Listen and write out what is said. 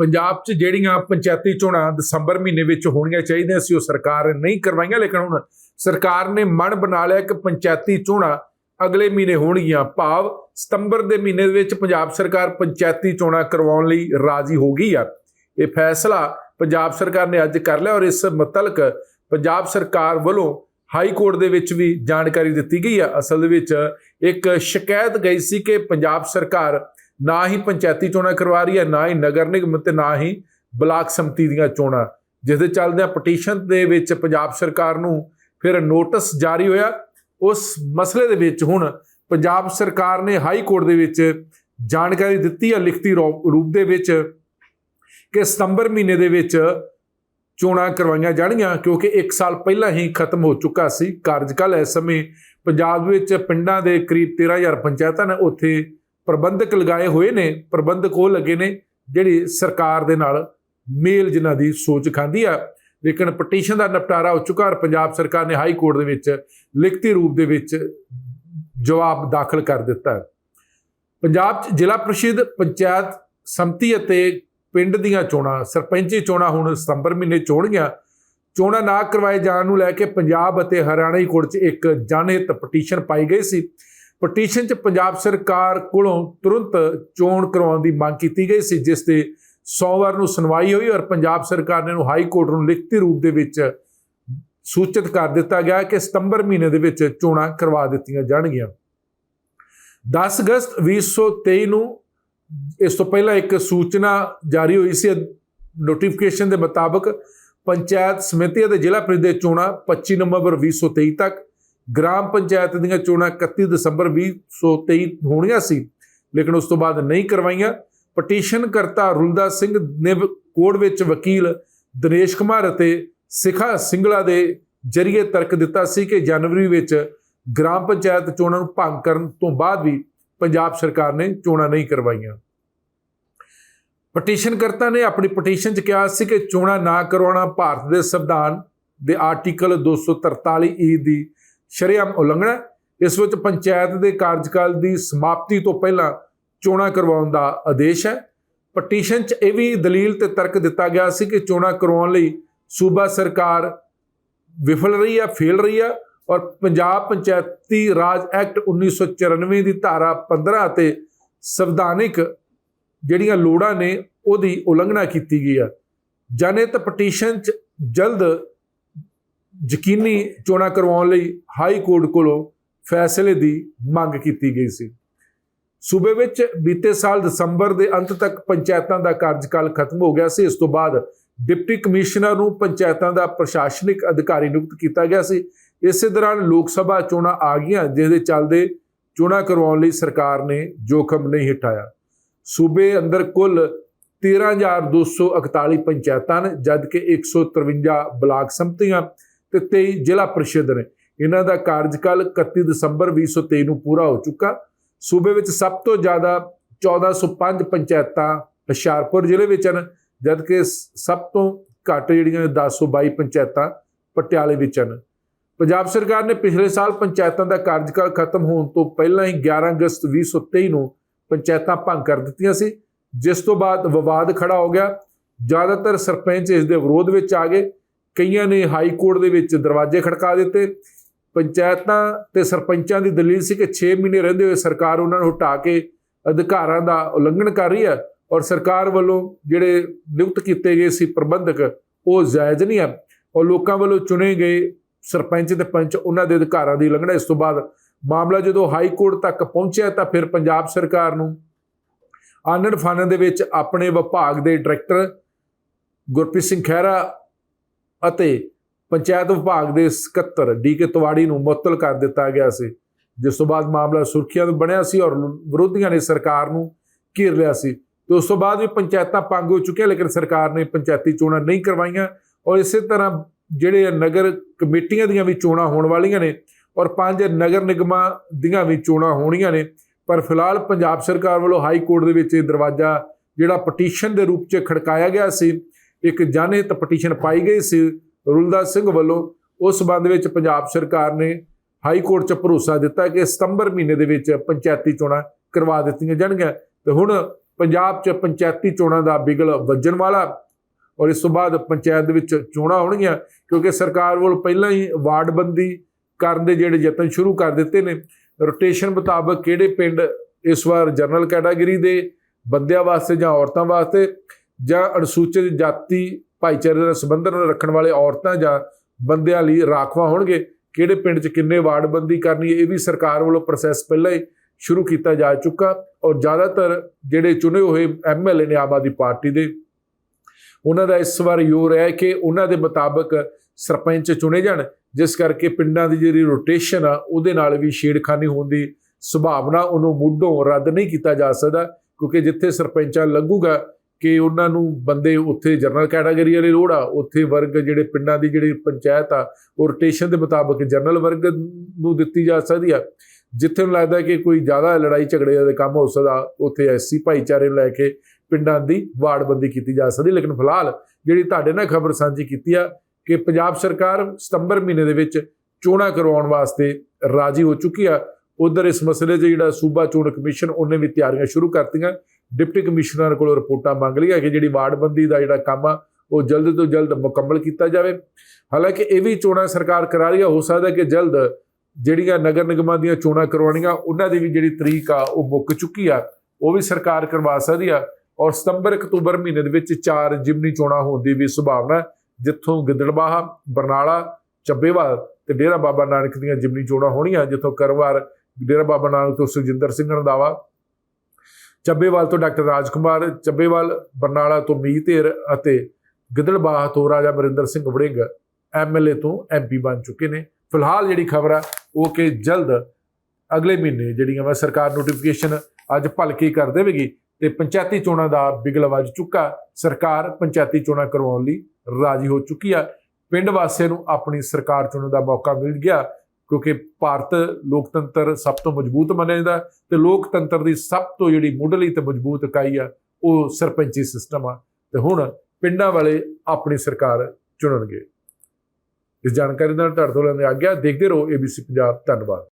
ਪੰਜਾਬ 'ਚ ਜਿਹੜੀਆਂ ਪੰਚਾਇਤੀ ਚੋਣਾਂ ਦਸੰਬਰ ਮਹੀਨੇ ਵਿੱਚ ਹੋਣੀਆਂ ਚਾਹੀਦੀਆਂ ਸੀ, ਉਹ ਸਰਕਾਰ ਨਹੀਂ ਕਰਵਾਈਆਂ, ਲੇਕਿਨ ਹੁਣ ਸਰਕਾਰ ਨੇ ਮਨ ਬਣਾ ਲਿਆ ਕਿ ਪੰਚਾਇਤੀ ਚੋਣਾਂ ਅਗਲੇ ਮਹੀਨੇ ਹੋਣਗੀਆਂ। ਭਾਵ ਸਤੰਬਰ ਦੇ ਮਹੀਨੇ ਦੇ ਵਿੱਚ ਪੰਜਾਬ ਸਰਕਾਰ ਪੰਚਾਇਤੀ ਚੋਣਾਂ ਕਰਵਾਉਣ ਲਈ ਰਾਜ਼ੀ ਹੋ ਗਈ ਆ। ਇਹ ਫੈਸਲਾ ਪੰਜਾਬ ਸਰਕਾਰ ਨੇ ਅੱਜ ਕਰ ਲਿਆ ਔਰ ਇਸ ਮੁਤਲਕ ਪੰਜਾਬ ਸਰਕਾਰ ਵੱਲੋਂ ਹਾਈ ਕੋਰਟ ਦੇ ਵਿੱਚ ਵੀ ਜਾਣਕਾਰੀ ਦਿੱਤੀ ਗਈ ਆ। ਅਸਲ ਦੇ ਵਿੱਚ ਇੱਕ ਸ਼ਿਕਾਇਤ ਗਈ ਸੀ ਕਿ ਪੰਜਾਬ ਸਰਕਾਰ ਨਾ ਹੀ ਪੰਚਾਇਤੀ ਚੋਣਾਂ ਕਰਵਾ ਰਹੀ ਹੈ, ਨਾ ਹੀ ਨਗਰ ਨਿਗਮ ਤੇ ਨਾ ਹੀ ਬਲਾਕ ਸਮਿਤੀ ਦੀਆਂ ਚੋਣਾਂ ਜਿਸ ਦੇ ਚੱਲਦਿਆਂ ਪਟੀਸ਼ਨ ਦੇ ਵਿੱਚ ਪੰਜਾਬ ਸਰਕਾਰ ਨੂੰ ਫਿਰ ਨੋਟਿਸ ਜਾਰੀ ਹੋਇਆ। ਉਸ ਮਸਲੇ ਦੇ ਵਿੱਚ ਹੁਣ ਪੰਜਾਬ ਸਰਕਾਰ ਨੇ ਹਾਈ ਕੋਰਟ ਦੇ ਵਿੱਚ ਜਾਣਕਾਰੀ ਦਿੱਤੀ ਹੈ, ਲਿਖਤੀ ਰੋ- ਰੂਪ ਦੇ ਵਿੱਚ ਕਿ ਸਤੰਬਰ ਮਹੀਨੇ ਦੇ ਵਿੱਚ ਚੋਣਾਂ ਕਰਵਾਈਆਂ ਜਾਣਗੀਆਂ, ਕਿਉਂਕਿ 1 ਸਾਲ ਪਹਿਲਾਂ ਹੀ ਖਤਮ ਹੋ ਚੁੱਕਾ ਸੀ। ਕਾਰਜਕਾਲ ਇਸ ਸਮੇਂ ਪੰਜਾਬ ਵਿੱਚ ਪਿੰਡਾਂ ਦੇ ਕਰੀਬ 13000 ਪੰਚਾਇਤਾਂ ਨੇ, ਉੱਥੇ ਪ੍ਰਬੰਧਕ ਲਗਾਏ ਹੋਏ ਨੇ, ਪ੍ਰਬੰਧਕ ਉਹ ਲੱਗੇ ਨੇ ਜਿਹੜੀ ਸਰਕਾਰ ਦੇ ਨਾਲ ਮੇਲ ਜਿਨ੍ਹਾਂ ਦੀ ਸੋਚ ਖਾਂਦੀ ਆ। ਲੇਕਿਨ ਪਟੀਸ਼ਨ ਦਾ ਨਿਪਟਾਰਾ ਹੋ ਚੁੱਕਾ ਔਰ ਪੰਜਾਬ ਸਰਕਾਰ ਨੇ ਹਾਈ ਕੋਰਟ ਦੇ ਵਿੱਚ ਲਿਖਤੀ ਰੂਪ ਦੇ ਵਿੱਚ ਜਵਾਬ ਦਾਖਲ ਕਰ ਦਿੱਤਾ। ਹੈ ਪੰਜਾਬ 'ਚ ਜ਼ਿਲ੍ਹਾ ਪ੍ਰੀਸ਼ਦ ਪੰਚਾਇਤ ਸੰਮਤੀ ਅਤੇ ਪਿੰਡ ਦੀਆਂ ਚੋਣਾਂ, ਸਰਪੰਚੀ ਚੋਣਾਂ ਹੁਣ ਸਤੰਬਰ ਮਹੀਨੇ ਚੋਣਗੀਆਂ ਚੋਣਾਂ ਨਾ ਕਰਵਾਏ ਜਾਣ ਨੂੰ ਲੈ ਕੇ ਪੰਜਾਬ ਅਤੇ ਹਰਿਆਣਾ ਹਾਈ ਕੋਰਟ 'ਚ ਇੱਕ ਜਨਹਿਤ ਪਟੀਸ਼ਨ ਪਾਈ ਗਈ ਸੀ। ਪਟੀਸ਼ਨ 'ਚ ਪੰਜਾਬ ਸਰਕਾਰ ਕੋਲੋਂ ਤੁਰੰਤ ਚੋਣ ਕਰਵਾਉਣ ਦੀ ਮੰਗ ਕੀਤੀ ਗਈ ਸੀ, ਜਿਸ ਤੇ ਸੋਮਵਾਰ ਨੂੰ ਸੁਣਵਾਈ ਹੋਈ ਔਰ ਪੰਜਾਬ ਸਰਕਾਰ ਨੇ ਨੂੰ ਹਾਈ ਕੋਰਟ ਨੂੰ ਲਿਖਤੀ ਰੂਪ ਦੇ ਵਿੱਚ ਸੂਚਿਤ ਕਰ ਦਿੱਤਾ ਗਿਆ ਕਿ ਸਤੰਬਰ ਮਹੀਨੇ ਦੇ ਵਿੱਚ ਚੋਣਾਂ ਕਰਵਾ ਦਿੱਤੀਆਂ ਜਾਣਗੀਆਂ। 10 ਅਗਸਤ 2023 ਨੂੰ ਇਸ ਤੋਂ ਪਹਿਲਾਂ ਇੱਕ ਸੂਚਨਾ ਜਾਰੀ ਹੋਈ ਸੀ ਨੋਟੀਫਿਕੇਸ਼ਨ ਦੇ ਮੁਤਾਬਕ ਪੰਚਾਇਤ ਸਮਿਤੀ ਅਤੇ ਜ਼ਿਲ੍ਹਾ ਪ੍ਰੀਸ਼ਦ ਦੇ ਚੋਣਾਂ 25 ਨਵੰਬਰ 2023 ਤੱਕ ਗ੍ਰਾਮ ਪੰਚਾਇਤ ਦੀਆਂ ਚੋਣਾਂ 31 ਦਸੰਬਰ 2023 ਹੋਣੀਆਂ ਸੀ, ਲੇਕਿਨ ਉਸ ਤੋਂ ਬਾਅਦ ਨਹੀਂ ਕਰਵਾਈਆਂ। ਪਟੀਸ਼ਨ ਕਰਤਾ ਰੁਲਦਾ ਸਿੰਘ ਨੇ ਕੋਰਟ ਵਿੱਚ ਵਕੀਲ ਦਿਨੇਸ਼ ਕੁਮਾਰ ਅਤੇ ਸਿਖਾ ਸਿੰਗਲਾ ਦੇ ਜਰੀਏ ਤਰਕ ਦਿੱਤਾ ਸੀ ਕਿ ਜਨਵਰੀ ਵਿੱਚ ਗ੍ਰਾਮ ਪੰਚਾਇਤ ਚੋਣਾਂ ਨੂੰ ਭੰਗ ਕਰਨ ਤੋਂ ਬਾਅਦ ਵੀ ਪੰਜਾਬ ਸਰਕਾਰ ਨੇ ਚੋਣਾਂ ਨਹੀਂ ਕਰਵਾਈਆਂ। ਪਟੀਸ਼ਨਕਰਤਾ ਨੇ ਆਪਣੀ ਪਟੀਸ਼ਨ 'ਚ ਕਿਹਾ ਸੀ ਕਿ ਚੋਣਾਂ ਨਾ ਕਰਵਾਉਣਾ ਭਾਰਤ ਦੇ ਸੰਵਿਧਾਨ ਦੇ ਆਰਟੀਕਲ 243 ਈ ਦੀ ਸ਼ਰੇਆਮ ਉਲੰਘਣਾ। ਇਸ ਵਿੱਚ ਪੰਚਾਇਤ ਦੇ ਕਾਰਜਕਾਲ ਦੀ ਸਮਾਪਤੀ ਤੋਂ ਪਹਿਲਾਂ ਚੋਣਾਂ ਕਰਵਾਉਣ ਦਾ ਆਦੇਸ਼ ਹੈ। ਪਟੀਸ਼ਨ 'ਚ ਇਹ ਵੀ ਦਲੀਲ ਤੇ ਤਰਕ ਦਿੱਤਾ ਗਿਆ ਸੀ ਕਿ ਚੋਣਾਂ ਕਰਵਾਉਣ ਲਈ ਸੂਬਾ ਸਰਕਾਰ ਵਿਫਲ ਰਹੀ ਹੈ ਫੇਲ ਰਹੀ ਹੈ ਔਰ ਪੰਜਾਬ ਪੰਚਾਇਤੀ ਰਾਜ ਐਕਟ 1994 ਦੀ ਧਾਰਾ 15 ਅਤੇ ਸੰਵਿਧਾਨਿਕ ਜਿਹੜੀਆਂ ਲੋੜਾਂ ਨੇ ਉਹਦੀ ਉਲੰਘਣਾ ਕੀਤੀ ਗਈ ਹੈ ਜਨਹਿਤ ਪਟੀਸ਼ਨ 'ਚ ਜਲਦ ਯਕੀਨੀ ਚੋਣਾਂ ਕਰਵਾਉਣ ਲਈ ਹਾਈ ਕੋਰਟ ਕੋਲੋਂ ਫੈਸਲੇ ਦੀ ਮੰਗ ਕੀਤੀ ਗਈ ਸੀ। ਸੂਬੇ ਵਿੱਚ ਬੀਤੇ ਸਾਲ ਦਸੰਬਰ ਦੇ ਅੰਤ ਤੱਕ ਪੰਚਾਇਤਾਂ ਦਾ ਕਾਰਜਕਾਲ ਖਤਮ ਹੋ ਗਿਆ ਸੀ। ਇਸ ਤੋਂ ਬਾਅਦ ਡਿਪਟੀ ਕਮਿਸ਼ਨਰ ਨੂੰ ਪੰਚਾਇਤਾਂ ਦਾ ਪ੍ਰਸ਼ਾਸਨਿਕ ਅਧਿਕਾਰੀ ਨਿਯੁਕਤ ਕੀਤਾ ਗਿਆ ਸੀ। ਇਸੇ ਦੌਰਾਨ ਲੋਕ ਸਭਾ ਚੋਣਾਂ ਆ ਗਈਆਂ ਜਿਸ ਦੇ ਚੱਲਦੇ ਚੋਣਾਂ ਕਰਵਾਉਣ ਲਈ ਸਰਕਾਰ ਨੇ ਜੋਖਮ ਨਹੀਂ ਹਟਾਇਆ। ਸੂਬੇ ਅੰਦਰ ਕੁੱਲ 13241 ਪੰਚਾਇਤਾਂ ਨੇ, ਜਦਕਿ 153 ਬਲਾਕ ਸੰਮਤੀਆਂ ਤੇ 23 ਜ਼ਿਲ੍ਹਾ ਪ੍ਰੀਸ਼ਦ ਨੇ। ਇਹਨਾਂ ਦਾ ਕਾਰਜਕਾਲ 31 ਦਸੰਬਰ 2023 ਨੂੰ ਪੂਰਾ ਹੋ ਚੁੱਕਾ। ਸੂਬੇ ਵਿੱਚ ਸਭ ਤੋਂ ਜ਼ਿਆਦਾ 1405 ਪੰਚਾਇਤਾਂ ਹੁਸ਼ਿਆਰਪੁਰ ਜ਼ਿਲ੍ਹੇ ਵਿੱਚ ਹਨ, ਜਦਕਿ ਸਭ ਤੋਂ ਘੱਟ ਜਿਹੜੀਆਂ 1022 ਪੰਚਾਇਤਾਂ ਪਟਿਆਲੇ ਵਿੱਚ ਹਨ। ਪੰਜਾਬ ਸਰਕਾਰ ਨੇ ਪਿਛਲੇ ਸਾਲ ਪੰਚਾਇਤਾਂ ਦਾ ਕਾਰਜਕਾਲ ਖਤਮ ਹੋਣ ਤੋਂ ਪਹਿਲਾਂ ਹੀ 11 ਅਗਸਤ 2023 ਨੂੰ ਪੰਚਾਇਤਾਂ ਭੰਗ ਕਰ ਦਿੱਤੀਆਂ ਸੀ, ਜਿਸ ਤੋਂ ਬਾਅਦ ਵਿਵਾਦ ਖੜਾ ਹੋ ਗਿਆ। ਜ਼ਿਆਦਾਤਰ ਸਰਪੰਚ ਇਸ ਦੇ ਵਿਰੋਧ ਵਿੱਚ ਆ ਗਏ। ਕਈਆਂ ਨੇ ਹਾਈ ਕੋਰਟ ਦੇ ਵਿੱਚ ਦਰਵਾਜ਼ੇ ਖੜਕਾ ਦਿੱਤੇ। ਪੰਚਾਇਤਾਂ ਤੇ ਸਰਪੰਚਾਂ ਦੀ ਦਲੀਲ ਸੀ ਕਿ 6 ਮਹੀਨੇ ਰਹਿੰਦੇ ਹੋਏ ਸਰਕਾਰ ਉਹਨਾਂ ਨੂੰ ਹਟਾ ਕੇ ਅਧਿਕਾਰਾਂ ਦਾ ਉਲੰਘਣ ਕਰ ਰਹੀ ਹੈ ਔਰ ਸਰਕਾਰ ਵੱਲੋਂ ਜਿਹੜੇ ਨਿਯੁਕਤ ਕੀਤੇ ਗਏ ਸੀ ਪ੍ਰਬੰਧਕ, ਉਹ ਜਾਇਜ਼ ਨਹੀਂ ਹੈ ਔਰ ਲੋਕਾਂ ਵੱਲੋਂ ਚੁਣੇ ਗਏ ਸਰਪੰਚ ਤੇ ਪੰਚ ਉਹਨਾਂ ਦੇ ਅਧਿਕਾਰਾਂ ਦੀ ਉਲੰਘਣਾ। ਇਸ ਤੋਂ ਬਾਅਦ ਮਾਮਲਾ ਜਦੋਂ ਹਾਈ ਕੋਰਟ ਤੱਕ ਪਹੁੰਚਿਆ ਤਾਂ ਫਿਰ ਪੰਜਾਬ ਸਰਕਾਰ ਨੂੰ ਆਨੰਦ ਫਾਨਨ ਦੇ ਵਿੱਚ ਆਪਣੇ ਵਿਭਾਗ ਦੇ ਡਾਇਰੈਕਟਰ ਗੁਰਪ੍ਰੀਤ ਸਿੰਘ ਖਹਿਰਾ ਅਤੇ ਪੰਚਾਇਤ ਵਿਭਾਗ ਦੇ ਸਕੱਤਰ ਡੀਕੇ ਤਵਾੜੀ ਨੂੰ ਮੁਅੱਤਲ ਕਰ ਦਿੱਤਾ ਗਿਆ ਸੀ, ਜਿਸ ਤੋਂ ਬਾਅਦ ਮਾਮਲਾ ਸੁਰਖੀਆਂ ਨੂੰ ਬਣਿਆ ਸੀ ਔਰ ਵਿਰੋਧੀਆਂ ਨੇ ਸਰਕਾਰ ਨੂੰ ਘੇਰ ਲਿਆ ਸੀ। ਤੇ ਉਸ ਤੋਂ ਬਾਅਦ ਵੀ ਪੰਚਾਇਤਾਂ ਭੰਗ ਹੋ ਚੁੱਕੀਆਂ, ਲੇਕਿਨ ਸਰਕਾਰ ਨੇ ਪੰਚਾਇਤੀ ਚੋਣਾਂ ਨਹੀਂ ਕਰਵਾਈਆਂ ਔਰ ਇਸੇ ਤਰ੍ਹਾਂ ਜਿਹੜੇ ਨਗਰ ਕਮੇਟੀਆਂ ਦੀਆਂ ਵੀ ਚੋਣਾਂ ਹੋਣ ਵਾਲੀਆਂ ਨੇ ਔਰ ਪੰਜ ਨਗਰ ਨਿਗਮਾਂ ਦੀਆਂ ਵੀ ਚੋਣਾਂ ਹੋਣੀਆਂ ਨੇ, ਪਰ ਫਿਲਹਾਲ ਪੰਜਾਬ ਸਰਕਾਰ ਵੱਲੋਂ ਹਾਈ ਕੋਰਟ ਦੇ ਵਿੱਚ ਇਹ ਦਰਵਾਜ਼ਾ ਜਿਹੜਾ ਪਟੀਸ਼ਨ ਦੇ ਰੂਪ 'ਚ ਖੜਕਾਇਆ ਗਿਆ ਸੀ ਇੱਕ ਜਨਹਿਤ ਪਟੀਸ਼ਨ ਪਾਈ ਗਈ ਸੀ ਰੁਲਦਾ ਸਿੰਘ ਵੱਲੋਂ। ਉਸ ਸਬੰਧ ਵਿੱਚ ਪੰਜਾਬ ਸਰਕਾਰ ਨੇ ਹਾਈ ਕੋਰਟ 'ਚ ਭਰੋਸਾ ਦਿੱਤਾ ਕਿ ਸਤੰਬਰ ਮਹੀਨੇ ਦੇ ਵਿੱਚ ਪੰਚਾਇਤੀ ਚੋਣਾਂ ਕਰਵਾ ਦਿੱਤੀਆਂ ਜਾਣਗੀਆਂ। ਤੇ ਹੁਣ ਪੰਜਾਬ 'ਚ ਪੰਚਾਇਤੀ ਚੋਣਾਂ ਦਾ ਬਿਗਲ ਵੱਜਣ ਵਾਲਾ ਔਰ ਇਸ ਤੋਂ ਬਾਅਦ ਪੰਚਾਇਤ ਦੇ ਵਿੱਚ ਚੋਣਾਂ ਹੋਣਗੀਆਂ ਕਿਉਂਕਿ ਸਰਕਾਰ ਵੱਲ ਪਹਿਲਾਂ ਹੀ ਵਾਰਡਬੰਦੀ ਕਰਨ ਦੇ ਜਿਹੜੇ ਯਤਨ ਸ਼ੁਰੂ ਕਰ ਦਿੱਤੇ ਨੇ। ਰੋਟੇਸ਼ਨ ਮੁਤਾਬਕ ਕਿਹੜੇ ਪਿੰਡ ਇਸ ਵਾਰ ਜਨਰਲ ਕੈਟਾਗਰੀ ਦੇ ਬੰਦਿਆਂ ਵਾਸਤੇ ਜਾਂ ਔਰਤਾਂ ਵਾਸਤੇ ਜਾਂ ਅਨੁਸੂਚਿਤ ਜਾਤੀ, ਭਾਈਚਾਰੇ ਨਾਲ ਸੰਬੰਧ ਰੱਖਣ ਵਾਲੇ ਔਰਤਾਂ ਜਾਂ ਬੰਦਿਆਂ ਲਈ ਰਾਖਵਾ ਹੋਣਗੇ। ਕਿਹੜੇ ਪਿੰਡ 'ਚ ਕਿੰਨੇ ਵਾਰਡਬੰਦੀ ਕਰਨੀ ਇਹ ਵੀ ਸਰਕਾਰ ਵੱਲੋਂ ਪ੍ਰੋਸੈਸ ਪਹਿਲਾਂ ਹੀ ਸ਼ੁਰੂ ਕੀਤਾ ਜਾ ਚੁੱਕਾ ਔਰ ਜ਼ਿਆਦਾਤਰ ਜਿਹੜੇ ਚੁਣੇ ਹੋਏ ਐਮਐਲਏ ਨੇ ਆਮ ਆਦਮੀ ਪਾਰਟੀ ਦੇ, ਉਹਨਾਂ ਦਾ ਇਸ ਵਾਰ ਯੋਰ ਹੈ ਕਿ ਉਹਨਾਂ ਦੇ ਮੁਤਾਬਕ ਸਰਪੰਚ ਚੁਣੇ ਜਾਣ। ਜਿਸ ਕਰਕੇ ਪਿੰਡਾਂ ਦੀ ਜਿਹੜੀ ਰੋਟੇਸ਼ਨ ਆ, ਉਹਦੇ ਨਾਲ ਵੀ ਛੇੜਖਾਨੀ ਹੋਣ ਦੀ ਸੰਭਾਵਨਾ ਉਹਨੂੰ ਮੁੱਢੋਂ ਰੱਦ ਨਹੀਂ ਕੀਤਾ ਜਾ ਸਕਦਾ ਕਿਉਂਕਿ ਜਿੱਥੇ ਸਰਪੰਚਾਂ ਲੱਗੂਗਾ ਕਿ ਉਹਨਾਂ ਨੂੰ ਬੰਦੇ ਉੱਥੇ ਜਨਰਲ ਕੈਟਾਗਰੀ ਵਾਲੇ ਲੋੜ ਆ, ਉੱਥੇ ਵਰਗ ਜਿਹੜੇ ਪਿੰਡਾਂ ਦੀ ਜਿਹੜੀ ਪੰਚਾਇਤ ਆ, ਉਹ ਰੋਟੇਸ਼ਨ ਦੇ ਮੁਤਾਬਕ ਜਨਰਲ ਵਰਗ ਨੂੰ ਦਿੱਤੀ ਜਾ ਸਕਦੀ ਆ। ਜਿੱਥੇ ਨੂੰ ਲੱਗਦਾ ਕਿ ਕੋਈ ਜ਼ਿਆਦਾ ਲੜਾਈ ਝਗੜੇ ਦੇ ਕੰਮ ਹੋ ਸਕਦਾ, ਉੱਥੇ ਐਸੀ ਭਾਈਚਾਰੇ ਨੂੰ ਲੈ ਕੇ ਪਿੰਡਾਂ ਦੀ ਵਾਰਡਬੰਦੀ ਕੀਤੀ ਜਾ ਸਕਦੀ। ਲੇਕਿਨ ਫਿਲਹਾਲ ਜਿਹੜੀ ਤੁਹਾਡੇ ਨਾਲ ਖਬਰ ਸਾਂਝੀ ਕੀਤੀ ਆ ਕਿ ਪੰਜਾਬ ਸਰਕਾਰ ਸਤੰਬਰ ਮਹੀਨੇ ਦੇ ਵਿੱਚ ਚੋਣਾਂ ਕਰਵਾਉਣ ਵਾਸਤੇ ਰਾਜੀ ਹੋ ਚੁੱਕੀ ਆ। ਉਧਰ ਇਸ ਮਸਲੇ 'ਚ ਜਿਹੜਾ ਸੂਬਾ ਚੋਣ ਕਮਿਸ਼ਨ, ਉਹਨੇ ਵੀ ਤਿਆਰੀਆਂ ਸ਼ੁਰੂ ਕਰਤੀਆਂ। ਡਿਪਟੀ ਕਮਿਸ਼ਨਰ ਕੋਲੋਂ ਰਿਪੋਰਟਾਂ ਮੰਗ ਲਈਆਂ ਕਿ ਜਿਹੜੀ ਵਾਰਡਬੰਦੀ ਦਾ ਜਿਹੜਾ ਕੰਮ ਆ, ਉਹ ਜਲਦ ਤੋਂ ਜਲਦ ਮੁਕੰਮਲ ਕੀਤਾ ਜਾਵੇ। ਹਾਲਾਂਕਿ ਇਹ ਵੀ ਚੋਣਾਂ ਸਰਕਾਰ ਕਰਾ ਰਹੀ ਆ, ਹੋ ਸਕਦਾ ਕਿ ਜਲਦ ਜਿਹੜੀਆਂ ਨਗਰ ਨਿਗਮਾਂ ਦੀਆਂ ਚੋਣਾਂ ਕਰਵਾਉਣੀਆਂ, ਉਹਨਾਂ ਦੀ ਵੀ ਜਿਹੜੀ ਤਰੀਕ ਆ, ਉਹ ਮੁੱਕ ਚੁੱਕੀ ਆ। ਉਹ ਵੀ ਸਰਕਾਰ ਕਰਵਾ ਸਕਦੀ ਆ ਔਰ ਸਤੰਬਰ, ਅਕਤੂਬਰ ਮਹੀਨੇ ਦੇ ਵਿੱਚ ਚਾਰ ਜਿਮਨੀ ਚੋਣਾਂ ਹੋਣ ਦੀ ਵੀ ਸੰਭਾਵਨਾ ਜਿੱਥੋਂ ਗਿੱਦੜਬਾਹਾ, ਬਰਨਾਲਾ ਚੱਬੇਵਾਲ ਤੇ ਡੇਰਾ ਬਾਬਾ ਨਾਨਕ ਦੀਆਂ ਜਿਮਨੀ ਚੋਣਾਂ ਹੋਣੀਆਂ, ਜਿੱਥੋਂ ਕਰਵਾਰ, ਡੇਰਾ ਬਾਬਾ ਨਾਨਕ ਤੋਂ ਸੁਖਜਿੰਦਰ ਸਿੰਘ ਰੰਧਾਵਾ ਚੱਬੇਵਾਲ ਤੋਂ ਡਾਕਟਰ ਰਾਜਕੁਮਾਰ, ਚੱਬੇਵਾਲ, ਬਰਨਾਲਾ ਤੋਂ ਮੀਤ ਧੇਰ ਅਤੇ ਗਿੱਦੜਬਾਹ ਤੋਂ ਰਾਜਾ ਮਰਿੰਦਰ ਸਿੰਘ ਵੜਿੰਗ ਐਮਐਲਏ ਤੋਂ ਐਮਪੀ ਬਣ ਚੁੱਕੇ ਨੇ। ਫਿਲਹਾਲ ਜਿਹੜੀ ਖਬਰ ਆ, ਉਹ ਕਿ ਜਲਦ ਅਗਲੇ ਮਹੀਨੇ ਜਿਹੜੀਆਂ ਵਾ ਸਰਕਾਰ ਨੋਟੀਫਿਕੇਸ਼ਨ ਅੱਜ ਭਲਕੇ ਕਰ ਦੇਵੇਗੀ ਤੇ ਪੰਚਾਇਤੀ ਚੋਣਾਂ ਦਾ ਬਿਗਲ ਵੱਜ ਚੁੱਕਾ। ਸਰਕਾਰ ਪੰਚਾਇਤੀ ਚੋਣਾਂ ਕਰਵਾਉਣ ਲਈ ਰਾਜੀ ਹੋ ਚੁੱਕੀ ਆ। ਪਿੰਡ ਵਾਸੀਆਂ ਨੂੰ ਆਪਣੀ ਸਰਕਾਰ ਚੁਣਨ ਦਾ ਮੌਕਾ ਮਿਲ ਗਿਆ। ਕਿਉਂਕਿ ਭਾਰਤ ਲੋਕਤੰਤਰ ਸਭ ਤੋਂ ਮਜ਼ਬੂਤ ਮੰਨਿਆ ਜਾਂਦਾ ਤੇ ਲੋਕਤੰਤਰ ਦੀ ਸਭ ਤੋਂ ਜਿਹੜੀ ਮੁੱਢਲੀ ਤੇ ਮਜ਼ਬੂਤ ਇਕਾਈ ਆ, ਉਹ ਸਰਪੰਚੀ ਸਿਸਟਮ ਆ। ਤੇ ਹੁਣ ਪਿੰਡਾਂ ਵਾਲੇ ਆਪਣੀ ਸਰਕਾਰ ਚੁਣਨਗੇ। ਇਸ ਜਾਣਕਾਰੀ ਨਾਲ ਤੁਹਾਡੇ ਤੋਂ ਲੈਂਦੇ ਆ ਗਿਆ ਦੇਖਦੇ ਰਹੋ ABC ਪੰਜਾਬ। ਧੰਨਵਾਦ।